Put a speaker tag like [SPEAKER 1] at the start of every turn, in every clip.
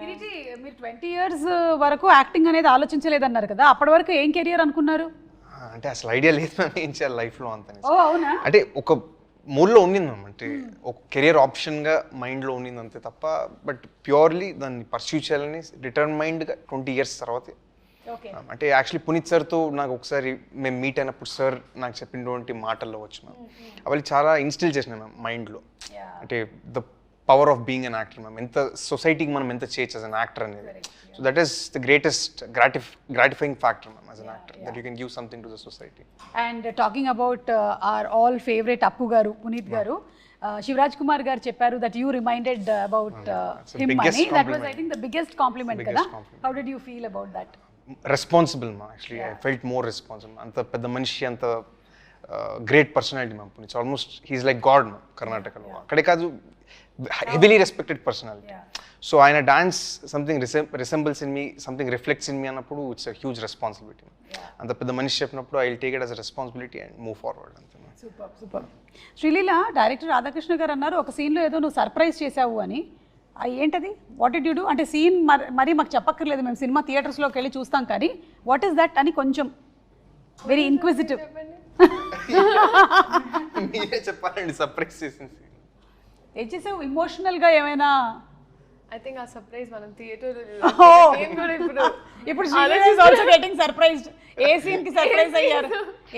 [SPEAKER 1] కిరీటి మీరు twenty years వరకు acting అనేది ఆలోచించలేదన్నారు కదా అప్పటి వరకు ఏం కెరియర్ అనుకున్నారు?
[SPEAKER 2] అంటే అసలు ఐడియా లేదు మ్యామ్ ఏం చేయాలి లైఫ్లో అంత
[SPEAKER 1] ఓ అవునా?
[SPEAKER 2] అంటే ఒక మూడ్లో ఉండింది అంటే ఒక కెరియర్ ఆప్షన్గా మైండ్లో ఉండింది అంతే తప్ప బట్ ప్యూర్లీ దాన్ని పర్సూ చేయాలని రిటర్న్ మైండ్గా ట్వంటీ ఇయర్స్ తర్వాత. అంటే యాక్చువల్లీ పునీత్ సార్తో నాకు ఒకసారి మేము మీట్ అయినప్పుడు సార్ నాకు చెప్పినటువంటి మాటల్లో వచ్చి మ్యామ్. అవి చాలా ఇన్స్టిల్ చేసిన మ్యామ్ మైండ్లో. అంటే the power of being an actor ma'am ఎంత సొసైటీకి మనం ఎంత చేయొచ్చు అన్ యాక్టర్ అనేది. So that is the greatest gratif gratifying factor ma'am as an actor that you can give something to the society
[SPEAKER 1] and talking about our all favourite Appu garu Puneeth garu Shivaraj Kumar garu చెప్పారు that
[SPEAKER 2] you reminded
[SPEAKER 1] about
[SPEAKER 2] him
[SPEAKER 1] అని that was I
[SPEAKER 2] compliment.
[SPEAKER 1] Think the
[SPEAKER 2] biggest compliment
[SPEAKER 1] కదా. How did you feel about
[SPEAKER 2] that responsible మా actually I felt more responsible అంత పెద్ద మనిషి అంత great personality ma'am Puneeth almost he's like god ma'am కర్ణాటకలో అక్కడే కాదు హెవీలీ రెస్పెక్టెడ్ పర్సనాలిటీ సో ఆయన dance something resembles in me something reflects in me అన్నప్పుడు ఇట్స్ హ్యూజ్ రెస్పాన్సిబిలిటీ అంత పెద్ద మనిషి చెప్పినప్పుడు I take it as responsibility and move forward అంతే.
[SPEAKER 1] Super super Sreeleela director Radhakrishna garu అన్నారు ఒక సీన్లో ఏదో నువ్వు సర్ప్రైజ్ చేసావు అని. ఏంటది? వాట్ ఇడ్ యూ డూ అంటే సీన్ మరీ మాకు చెప్పక్కర్లేదు మేము సినిమా థియేటర్స్లోకి వెళ్ళి చూస్తాం కానీ వాట్ ఈస్ దట్ అని కొంచెం వెరీ ఇన్క్విజిటివ్
[SPEAKER 2] మీరే చెప్పాలండి సర్ప్రైజ్ చేసింది.
[SPEAKER 1] ఏం చేసావు? ఇమోషనల్గా ఏమైనా?
[SPEAKER 3] ఐ థింక్ ఆ సర్ప్రైజ్ మనం థియేటర్ ఇప్పుడు
[SPEAKER 1] ఇప్పుడు ఆల్సో గెటింగ్ సర్ప్రైజ్డ్ ఏ సీన్కి సర్ప్రైజ్ అయ్యారు?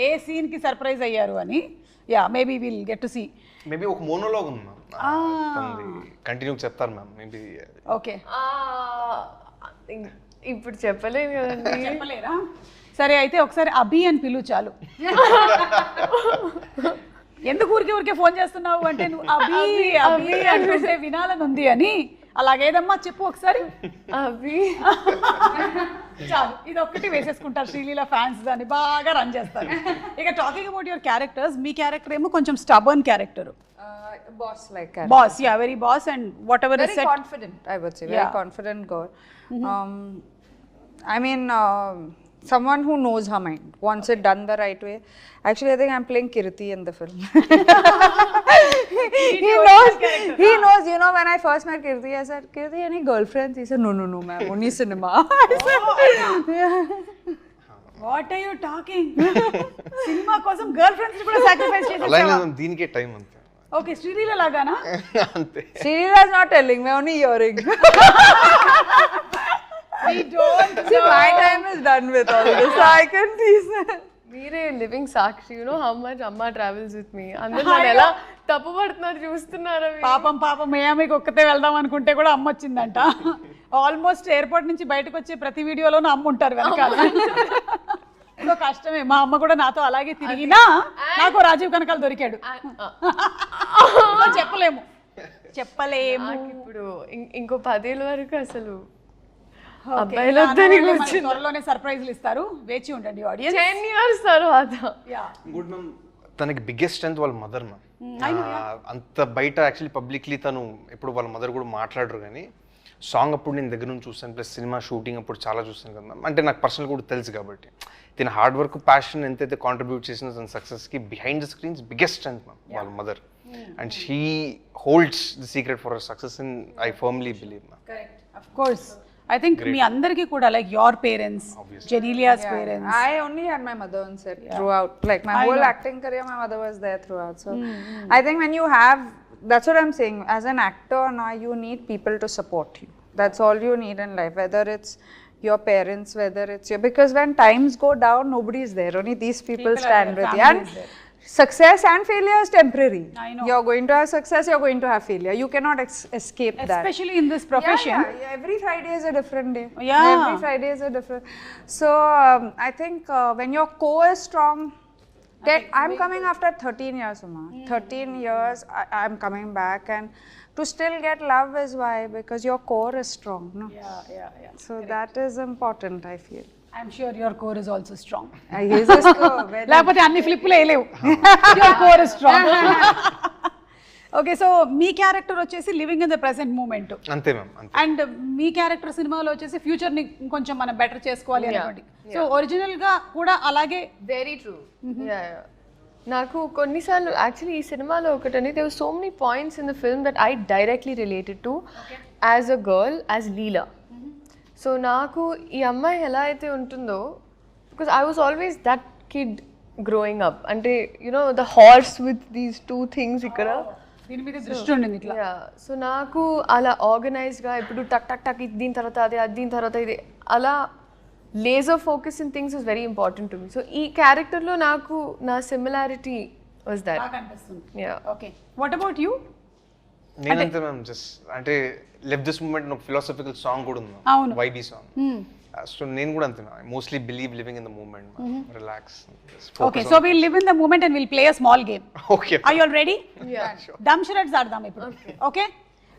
[SPEAKER 1] ఏ సీన్కి సర్ప్రైజ్ అయ్యారు అని? Yeah maybe will get to see
[SPEAKER 2] maybe ఒక మోనోలాగ్ ఉంది మ్యామ్ కంటిన్యూ చెప్తారు మ్యామ్ మేబీ
[SPEAKER 1] ఓకే
[SPEAKER 3] ఇప్పుడు చెప్పలేను కదండి.
[SPEAKER 1] చెప్పలేరా? సరే అయితే ఒకసారి అభి అని పిలు చాలు. ఎందుకు ఊరికే ఊరికే ఫోన్ చేస్తున్నావు అంటే నువ్వు అభి అభి అంటుంటే వినాలని ఉంది అని అలాగేదమ్మా చెప్పు ఒకసారి
[SPEAKER 3] అవి
[SPEAKER 1] చాలు ఇది ఒక్కటి వేసేసుకుంటారు శ్రీలీల ఫ్యాన్స్ దాన్ని బాగా రన్ చేస్తారు ఇక టాకింగ్ అబౌట్ యువర్ క్యారెక్టర్స్ మీ క్యారెక్టర్ ఏమో కొంచెం
[SPEAKER 4] stubborn character like character.
[SPEAKER 1] Boss yeah
[SPEAKER 4] very boss and whatever say. Very
[SPEAKER 1] Yeah.
[SPEAKER 4] confident girl. Um, I mean, um someone who knows her mind, wants it done the right way. Actually, I think I'm playing Kirti in the film. he knows. He knows. You know, when I first met Kirti, I said, "Kirti, any girlfriends?" He said, "No, no, no, ma'am. Only cinema." I said, yeah.
[SPEAKER 1] What are you talking cinema కోసం girlfriends కూడా sacrifice
[SPEAKER 2] అలాగే
[SPEAKER 1] చేసేసావా
[SPEAKER 2] దీనికే time అంతే
[SPEAKER 1] okay Sreeleela లాగానా
[SPEAKER 2] అంతే
[SPEAKER 4] Srira's not telling me, only hearing.
[SPEAKER 1] we don't
[SPEAKER 4] See, my time is done with all this. So I can please.
[SPEAKER 3] మీరే living Sakshi. You know how much అమ్మ travels with me అందరూ నన్ను ఎలా తప్పు పడుతున్నారు చూస్తున్నారా?
[SPEAKER 1] పాపం పాపం మియామికి ఒక్కతే వెళ్దాం అనుకుంటే కూడా అమ్మ వచ్చిందంట. ఆల్మోస్ట్ ఎయిర్పోర్ట్ నుంచి బయటకు వచ్చే ప్రతి వీడియోలోనూ అమ్మ ఉంటారు వెనకాల. సో కష్టమే. మా అమ్మ కూడా నాతో అలాగే తిరిగినా నాకు రాజీవ్ కనకాల దొరికాడు. చెప్పలేము. చెప్పలేము
[SPEAKER 3] ఇప్పుడు ఇం- ఇంకో పదేళ్ళ వరకు అసలు అబ్బాయిలు వద్దని
[SPEAKER 1] త్వరలోనే సర్ప్రైజ్లు ఇస్తారు. వేచి ఉండండి ఆడియన్స్
[SPEAKER 3] టెన్ ఇయర్స్ తర్వాత.
[SPEAKER 1] యా
[SPEAKER 2] గుడ్ మ్యామ్ తనకి బిగ్గెస్ట్ స్ట్రెంత్ వాళ్ళ మదర్ మ్యామ్ అంత బయట యాక్చువల్లీ పబ్లిక్లీ తను ఎప్పుడు వాళ్ళ మదర్ కూడా మాట్లాడరు కానీ సాంగ్ అప్పుడు నేను దగ్గర నుంచి చూస్తాను ప్లస్ సినిమా షూటింగ్ అప్పుడు చాలా చూస్తాను కదా అంటే నాకు పర్సనల్ కూడా తెలుసు కాబట్టి. తిన హార్డ్ వర్క్ ప్యాషన్ ఎంతైతే కాంట్రిబ్యూట్ చేసిన తన సక్సెస్కి behind the screens biggest strength ma'am వాళ్ళ mother and she holds the secret for success in I firmly believe ma'am
[SPEAKER 1] correct of course I think మీ అందరికీ కూడా like your parents Genelia's parents
[SPEAKER 4] I only had my mother on set throughout. Like my whole acting career, my mother was there throughout. So I think when you have, that's what I'm saying. As an actor now, you need people to support you. That's all you need in life. Whether it's your parents, whether it's your because when times go down, nobody is there. Only these people, stand with you. And success and failure is temporary.
[SPEAKER 1] I know.
[SPEAKER 4] You're going to have success, you're going to have failure. You cannot escape Especially
[SPEAKER 1] that. Especially in
[SPEAKER 4] this
[SPEAKER 1] profession.
[SPEAKER 4] Yeah, yeah, every Friday is a different day.
[SPEAKER 1] Yeah.
[SPEAKER 4] Every Friday is a different. So, um, I think uh, when your core is strong, I'm coming after 13 years, Uma. Mm. 13 years, I, am coming back and to still get love is why because your core is strong. No? Yeah, yeah, yeah. So Correct. that is important, I feel.
[SPEAKER 1] I'm sure
[SPEAKER 4] your core is also strong
[SPEAKER 1] లేకపోతే అన్ని ఫ్లిప్లు వేయలేవు your core is strong okay so me character వచ్చేసి living in the present moment
[SPEAKER 2] అంతే ma'am అంతే.
[SPEAKER 1] And మీ character సినిమాలో వచ్చేసి ఫ్యూచర్ని కొంచెం మనం బెటర్ చేసుకోవాలి అనుకోండి సో ఒరిజినల్గా కూడా అలాగే
[SPEAKER 3] వెరీ ట్రూ నాకు కొన్నిసార్లు యాక్చువల్లీ ఈ సినిమాలో ఒకటని Dev so many points in the film that I directly related to as a girl as Leela so నాకు ఈ అమ్మాయి ఎలా అయితే ఉంటుందో because I was always that kid growing up అంటే you know the horse with these two things ఇక్కడ.
[SPEAKER 1] దీని మీద దృష్టి ఉండింది ఇట్లా.
[SPEAKER 3] సో నాకు అలా ఆర్గనైజ్డ్గా ఇప్పుడు టక్ టక్ టక్ ఇది దీని తర్వాత అది అది దీని తర్వాత ఇది. అలా laser focus in things is very important to me so ఈ క్యారెక్టర్లో నాకు నా
[SPEAKER 1] similarity was
[SPEAKER 3] that
[SPEAKER 1] okay what about you
[SPEAKER 2] నేనంతే ma'am just అంటే లెఫ్ దిస్ మూమెంట్ ఒక ఫిలాసఫికల్ సాంగ్ కూడా ఉంది.
[SPEAKER 1] అవును.
[SPEAKER 2] వైబీ సాంగ్ సో నేను కూడా అంతే mostly believe living in the moment
[SPEAKER 1] relax okay so will live in the moment and will play a small
[SPEAKER 2] game
[SPEAKER 1] okay I already dumb charades ఆడదాం ఇప్పుడు. Okay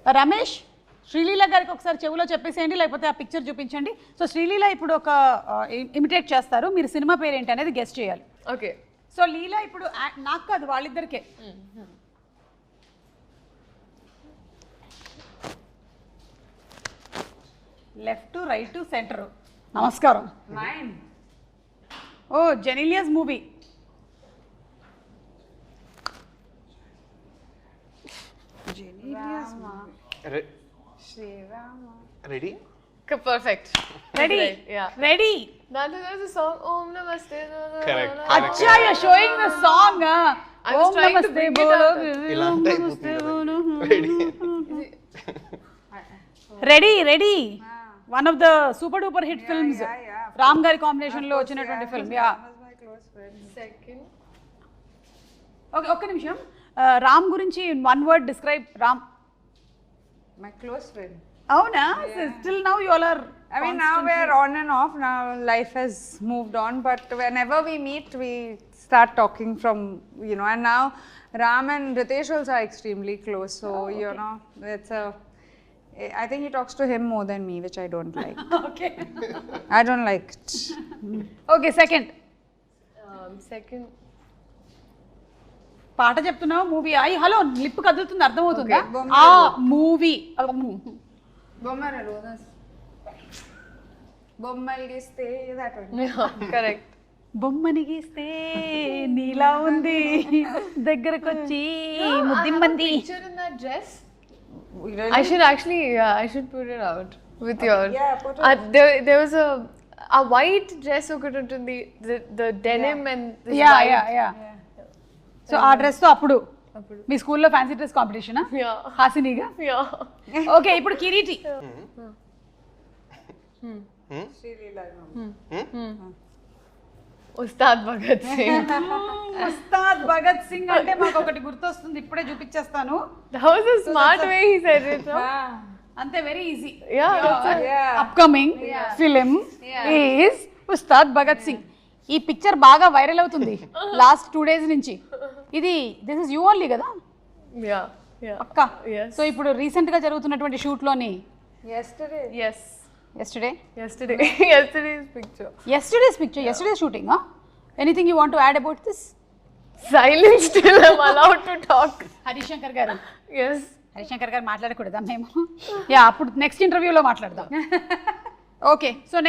[SPEAKER 1] Ramesh Sreeleela గారికి ఒకసారి చెవిలో చెప్పేసేయండి లేకపోతే ఆ పిక్చర్ చూపించండి. సో శ్రీలీల ఇప్పుడు ఒక ఇమిటేట్ చేస్తారు. మీరు సినిమా పేరు ఏంటి అనేది గెస్ట్ చేయాలి.
[SPEAKER 3] ఓకే
[SPEAKER 1] సో లీల ఇప్పుడు నాకు కాదు వాళ్ళిద్దరికే. Left right centre. నమస్కారం.
[SPEAKER 4] Mine.
[SPEAKER 1] ఓ జెనిలియస్
[SPEAKER 2] movie.
[SPEAKER 3] Ready
[SPEAKER 1] perfect
[SPEAKER 3] ready
[SPEAKER 1] ready
[SPEAKER 3] దాంట్లో there's a song Om
[SPEAKER 2] Namaste.
[SPEAKER 1] అచ్చా
[SPEAKER 3] you
[SPEAKER 1] showing
[SPEAKER 3] the
[SPEAKER 2] song Om Namaste Bolo
[SPEAKER 1] ready ready one of the super duper hit films
[SPEAKER 4] yeah, yeah.
[SPEAKER 1] Ram గారి కాంబినేషన్లో వచ్చినటువంటి film yeah okay ఒక్క నిమిషం రామ్ గురించి one word describe Ram
[SPEAKER 4] My close friend.
[SPEAKER 1] అవునా still now you all are
[SPEAKER 4] I mean, now we're on and off. Now life has moved on, but whenever we meet, we start talking from you know. And now Ram and Ritesh also are extremely close. So you know, it's a. I think he talks to him more than me, which I don't like.
[SPEAKER 1] Okay
[SPEAKER 4] I don't like it.
[SPEAKER 1] Okay second
[SPEAKER 3] second
[SPEAKER 1] పాట చెప్తున్నావు movie అయ్యి hello lip కదులుతుంది అర్థమవుతుందా
[SPEAKER 4] Okay,
[SPEAKER 1] ఆ
[SPEAKER 4] movie. Bommal giste that one.
[SPEAKER 3] Correct
[SPEAKER 1] బొమ్మని గీస్తే నీలా ఉంది దగ్గరకొచ్చి ముద్దిమ్మంది
[SPEAKER 3] picture in that dress
[SPEAKER 4] Really?
[SPEAKER 3] I should actually, yeah, I should put it out with your.
[SPEAKER 4] yeah, put it
[SPEAKER 3] Uh, there, there was a a white dress ఒకటి ఉంటుంది the the denim and this
[SPEAKER 1] yeah yeah so ఆ డ్రెస్తో అప్పుడు
[SPEAKER 3] అప్పుడు.
[SPEAKER 1] మీ స్కూల్లో fancy dress competition
[SPEAKER 3] Yeah.
[SPEAKER 1] హాసినిగా
[SPEAKER 3] Yeah.
[SPEAKER 1] Okay ఇప్పుడు Kireeti
[SPEAKER 4] Sri Leela, no.
[SPEAKER 3] Ustaad Bhagat Singh.
[SPEAKER 1] Ustaad Bhagat Singh అంటే మాకు ఒకటి గుర్తొస్తుంది ఇప్పుడే చూపించేస్తాను.
[SPEAKER 3] Way he said it no?
[SPEAKER 1] అంతే
[SPEAKER 3] very easy it.
[SPEAKER 4] Yeah.
[SPEAKER 1] Upcoming film is Ustaad Bhagat Singh ఈ పిక్చర్ బాగా వైరల్ అవుతుంది. లాస్ట్ టూ డేస్ నుంచి. ఇది దిస్ ఇస్ యూ ఓన్లీ కదా? పక్కా
[SPEAKER 3] Yes.
[SPEAKER 1] సో ఇప్పుడు రీసెంట్గా జరుగుతున్నటువంటి షూట్లోని
[SPEAKER 4] Yesterday.
[SPEAKER 3] yes
[SPEAKER 1] yesterday
[SPEAKER 3] yesterday yesterday's picture?
[SPEAKER 1] Yesterday's picture yesterday shooting anything you want add about this
[SPEAKER 3] silence till I'm allowed to talk.
[SPEAKER 1] Harishankar గారు.
[SPEAKER 3] Yes.
[SPEAKER 1] Harishankar గారు మాట్లాడకూడదా మేము? యా అప్పుడు next ఇంటర్వ్యూలో మాట్లాడదాం. Okay so next